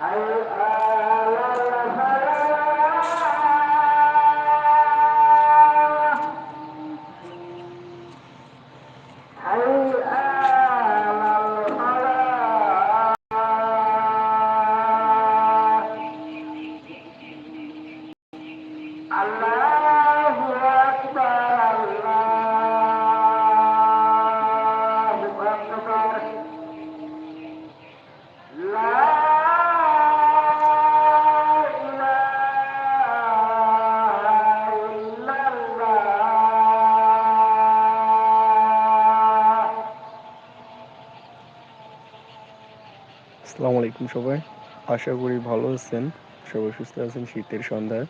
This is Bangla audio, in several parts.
Hãy subscribe আসসালামু আলাইকুম সবাই। আশা করি ভালো আছেন। সবাই সুস্থ আছেন শীতের সন্ধ্যায়।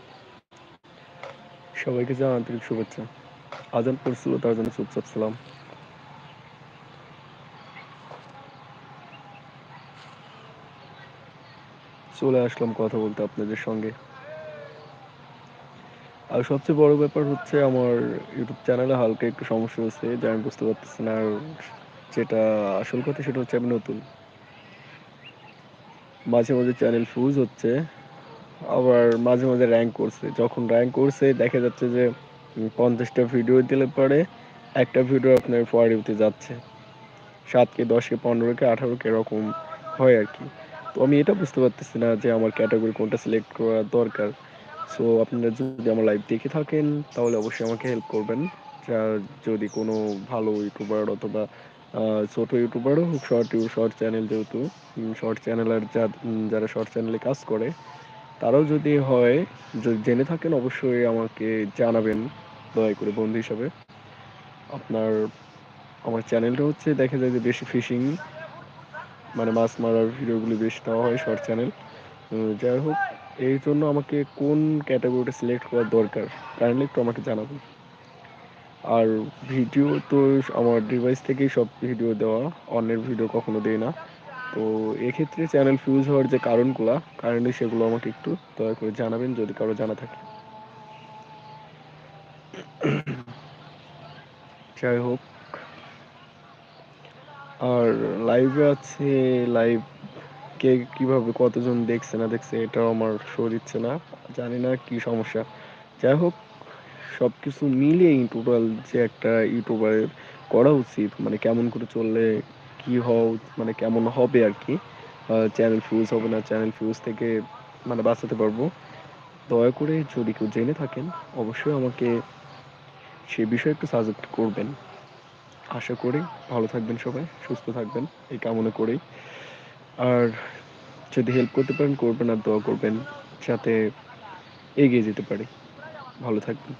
সবাইকে জানাই আন্তরিক শুভেচ্ছা। আজান পড়ছিল তার জন্য চুপচাপ ছিলাম। চলে আসলাম কথা বলতে আপনাদের সঙ্গে। আর সবচেয়ে বড় ব্যাপার হচ্ছে আমার ইউটিউব চ্যানেলে হালকা একটু সমস্যা হচ্ছে যা আমি বুঝতে পারতেছি না। আর যেটা আসল কথা সেটা হচ্ছে আমি নতুন। মাঝে মাঝে চ্যানেল ফিউজ হচ্ছে, আবার মাঝে মাঝে র্যাঙ্ক করছে। যখন র্যাঙ্ক করছে, দেখা যাচ্ছে যে পঞ্চাশটা ভিডিও দিলে পরে একটা ভিডিও আপনার ফোয়ারিতে যাচ্ছে। সাতকে, দশকে, পনেরোকে, আঠারোকে এরকম হয় আর কি। তো আমি এটা বুঝতে পারতেছি না যে আমার ক্যাটাগরি কোনটা সিলেক্ট করা দরকার। সো আপনারা যদি আমার লাইভ দেখে থাকেন, তাহলে অবশ্যই আমাকে হেল্প করবেন। যদি কোনো ভালো ইউটিউবার অথবা ছোট ইউটিউবারও হোক শর্ট শর্ট চ্যানেল যেহেতু শর্ট চ্যানেল আর যা- উম, যারা শর্ট চ্যানেলে কাজ করে তারাও যদি হয় যদি জেনে থাকেন অবশ্যই আমাকে জানাবেন দয়া করে বন্ধু হিসাবে। আপনার আমার চ্যানেলটা হচ্ছে দেখা যায় যে বেশি ফিশিং মানে মাছ মারার ভিডিওগুলি বেশি দেওয়া হয় শর্ট চ্যানেল যাই হোক এই জন্য আমাকে কোন ক্যাটাগরিটা সিলেক্ট করার দরকার কাইন্ডলি একটু আমাকে জানাবেন। আর ভিডিও তো আমার ডিভাইস থেকেই সব ভিডিও দেওয়া, অন্যের ভিডিও কখনো দেই না। তো এক্ষেত্রে চ্যানেল ফিউজ হওয়ার যে কারণগুলো কাইন্ডলি সেগুলো আমাকে একটু দয়া করে জানাবেন যদি কারও জানা থাকে। যাই হোক। আর লাইভে আছে লাইভ কে কীভাবে কতজন দেখছে না দেখছে, এটাও আমার শো দিচ্ছে না। জানি না কি সমস্যা। যাই হোক সব কিছু মিলিয়ে টোটাল যে একটা ইউটিউবারের করা উচিত মানে কেমন করে চললে কি হওয়া মানে কেমন হবে আর কি। চ্যানেল ফিউজ হবে না চ্যানেল ফিউজ থেকে মানে বাঁচাতে পারব। দয়া করে যদি কেউ জেনে থাকেন, অবশ্যই আমাকে সে বিষয়ে একটু সাজেস্ট করবেন। আশা করি ভালো থাকবেন সবাই, সুস্থ থাকবেন, এই কামনা করেই। আর যদি হেল্প করতে পারেন, করবেন আর দোয়া করবেন, যাতে এগিয়ে যেতে পারি। ভালো থাকবেন।